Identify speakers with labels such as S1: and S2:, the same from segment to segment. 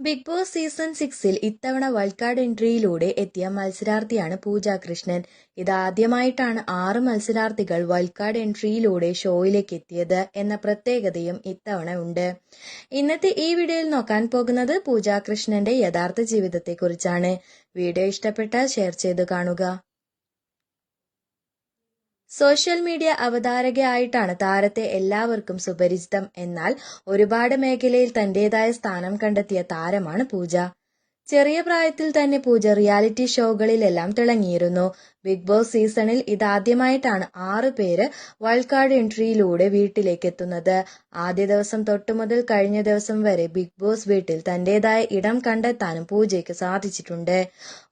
S1: Big boss season സിക്സിൽ ഇത്തവണ wild card എൻട്രിയിലൂടെ എത്തിയ മത്സരാർത്ഥിയാണ് പൂജ കൃഷ്ണൻ. ഇതാദ്യമായിട്ടാണ് ആറ് മത്സരാർത്ഥികൾ വൈൽഡ് കാർഡ് എൻട്രിയിലൂടെ ഷോയിലേക്ക് എത്തിയത് എന്ന പ്രത്യേകതയും ഇത്തവണ ഉണ്ട്. ഇന്നത്തെ ഈ വീഡിയോയിൽ നോക്കാൻ പോകുന്നത് പൂജ കൃഷ്ണന്റെ യഥാർത്ഥ ജീവിതത്തെക്കുറിച്ചാണ്. വീഡിയോ ഇഷ്ടപ്പെട്ടാൽ ഷെയർ ചെയ്ത് കാണുക. സോഷ്യൽ മീഡിയ അവതാരകയായിട്ടാണ് താരത്തെ എല്ലാവർക്കും സുപരിചിതം. എന്നാൽ ഒരുപാട് മേഖലയിൽ തന്റേതായ സ്ഥാനം കണ്ടെത്തിയ താരമാണ് പൂജ. ചെറിയ പ്രായത്തിൽ തന്നെ പൂജ റിയാലിറ്റി ഷോകളിലെല്ലാം തിളങ്ങിയിരുന്നു. ബിഗ് ബോസ് സീസണിൽ ഇതാദ്യമായിട്ടാണ് ആറ് പേര് വൈൽഡ് കാർഡ് എൻട്രിയിലൂടെ വീട്ടിലേക്ക് എത്തുന്നത് ആദ്യ ദിവസം തൊട്ടു മുതൽ കഴിഞ്ഞ ദിവസം വരെ ബിഗ് ബോസ് വീട്ടിൽ തന്റേതായ ഇടം കണ്ടെത്താനും പൂജയ്ക്ക് സാധിച്ചിട്ടുണ്ട്.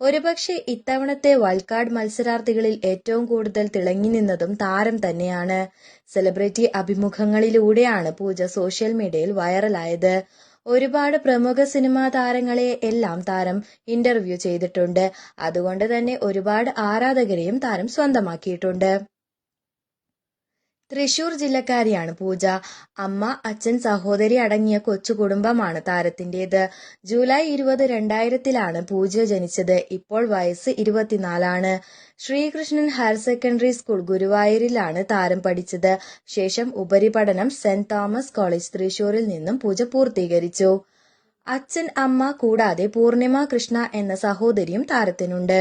S1: ഒരുപക്ഷെ ഇത്തവണത്തെ വൈൽഡ് കാർഡ് മത്സരാർത്ഥികളിൽ ഏറ്റവും കൂടുതൽ തിളങ്ങി നിന്നതും താരം തന്നെയാണ്. സെലിബ്രിറ്റി അഭിമുഖങ്ങളിലൂടെയാണ് പൂജ സോഷ്യൽ മീഡിയയിൽ വൈറലായത്. ഒരുപാട് പ്രമുഖ സിനിമാ താരങ്ങളെ എല്ലാം താരം ഇന്റർവ്യൂ ചെയ്തിട്ടുണ്ട്. അതുകൊണ്ട് തന്നെ ഒരുപാട് ആരാധകരെയും താരം സ്വന്തമാക്കിയിട്ടുണ്ട്. തൃശൂർ ജില്ലക്കാരിയാണ് പൂജ. അമ്മ അച്ഛൻ സഹോദരി അടങ്ങിയ കൊച്ചു കുടുംബമാണ് താരത്തിന്റേത്. ജൂലൈ ഇരുപത് രണ്ടായിരത്തിലാണ് പൂജ ജനിച്ചത്. ഇപ്പോൾ വയസ്സ് ഇരുപത്തിനാലാണ്. ശ്രീകൃഷ്ണൻ ഹയർ സെക്കൻഡറി സ്കൂൾ ഗുരുവായൂരിലാണ് താരം പഠിച്ചത്. ശേഷം ഉപരിപഠനം സെന്റ് തോമസ് കോളേജ് തൃശൂരിൽ നിന്നും പൂജ പൂർത്തീകരിച്ചു. അച്ഛൻ അമ്മ കൂടാതെ പൂർണിമ കൃഷ്ണ എന്ന സഹോദരിയും താരത്തിനുണ്ട്.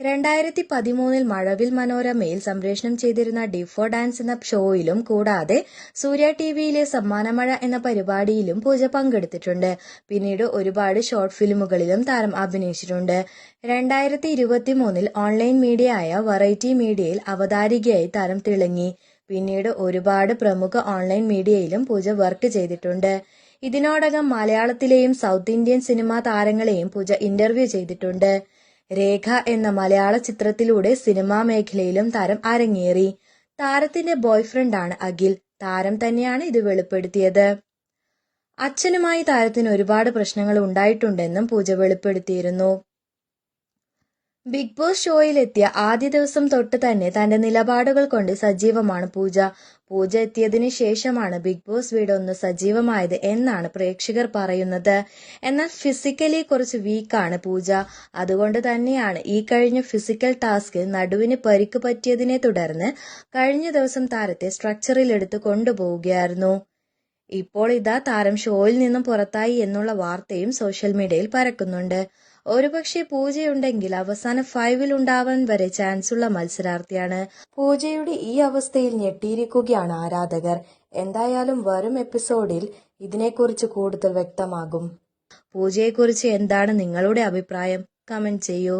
S1: രണ്ടായിരത്തി പതിമൂന്നിൽ മഴവിൽ മനോരമയിൽ സംപ്രേഷണം ചെയ്തിരുന്ന ഡിഫോ ഡാൻസ് എന്ന ഷോയിലും കൂടാതെ സൂര്യ ടി വിയിലെ സമ്മാനമഴ എന്ന പരിപാടിയിലും പൂജ പങ്കെടുത്തിട്ടുണ്ട്. പിന്നീട് ഒരുപാട് ഷോർട്ട് ഫിലിമുകളിലും താരം അഭിനയിച്ചിട്ടുണ്ട്. രണ്ടായിരത്തി ഇരുപത്തി മൂന്നിൽ ഓൺലൈൻ മീഡിയ ആയ വെറൈറ്റി മീഡിയയിൽ അവതാരികയായി താരം തിളങ്ങി. പിന്നീട് ഒരുപാട് പ്രമുഖ ഓൺലൈൻ മീഡിയയിലും പൂജ വർക്ക് ചെയ്തിട്ടുണ്ട്. ഇതിനോടകം മലയാളത്തിലെയും സൗത്ത് ഇന്ത്യൻ സിനിമാ താരങ്ങളെയും പൂജ ഇന്റർവ്യൂ ചെയ്തിട്ടുണ്ട്. രേഖ എന്ന മലയാള ചിത്രത്തിലൂടെ സിനിമാ മേഖലയിലും താരം അരങ്ങേറി. താരത്തിന്റെ ബോയ്ഫ്രണ്ടാണ് അഖിൽ. താരം തന്നെയാണ് ഇത് വെളിപ്പെടുത്തിയത്. അച്ഛനുമായി താരത്തിന് ഒരുപാട് പ്രശ്നങ്ങൾ ഉണ്ടായിട്ടുണ്ടെന്നും പൂജ വെളിപ്പെടുത്തിയിരുന്നു. ബിഗ് ബോസ് ഷോയിലെത്തിയ ആദ്യ ദിവസം തൊട്ട് തന്നെ തന്റെ നിലപാടുകൾ കൊണ്ട് സജീവമാണ് പൂജ. പൂജ എത്തിയതിന് ശേഷമാണ് ബിഗ് ബോസ് വീട് ഒന്ന് സജീവമായത് എന്നാണ് പ്രേക്ഷകർ പറയുന്നത്. എന്നാൽ ഫിസിക്കലി കുറച്ച് വീക്കാണ് പൂജ. അതുകൊണ്ട് തന്നെയാണ് ഈ കഴിഞ്ഞ ഫിസിക്കൽ ടാസ്ക് നടുവിന് പരിക്ക് പറ്റിയതിനെ തുടർന്ന് കഴിഞ്ഞ ദിവസം താരത്തെ സ്ട്രക്ചറിൽ എടുത്ത് കൊണ്ടുപോവുകയായിരുന്നു. ഇപ്പോൾ ഇതാ താരം ഷോയിൽ നിന്നും പുറത്തായി എന്നുള്ള വാർത്തയും സോഷ്യൽ മീഡിയയിൽ പരക്കുന്നുണ്ട്. ഒരുപക്ഷെ പൂജയുണ്ടെങ്കിൽ അവസാന ഫൈവിൽ ഉണ്ടാവാൻ വരെ ചാൻസ് ഉള്ള മത്സരാർത്ഥിയാണ്. പൂജയുടെ ഈ അവസ്ഥയിൽ ഞെട്ടിയിരിക്കുകയാണ് ആരാധകർ. എന്തായാലും വരും എപ്പിസോഡിൽ ഇതിനെക്കുറിച്ച് കൂടുതൽ വ്യക്തമാകും. പൂജയെക്കുറിച്ച് എന്താണ് നിങ്ങളുടെ അഭിപ്രായം? കമന്റ് ചെയ്യൂ.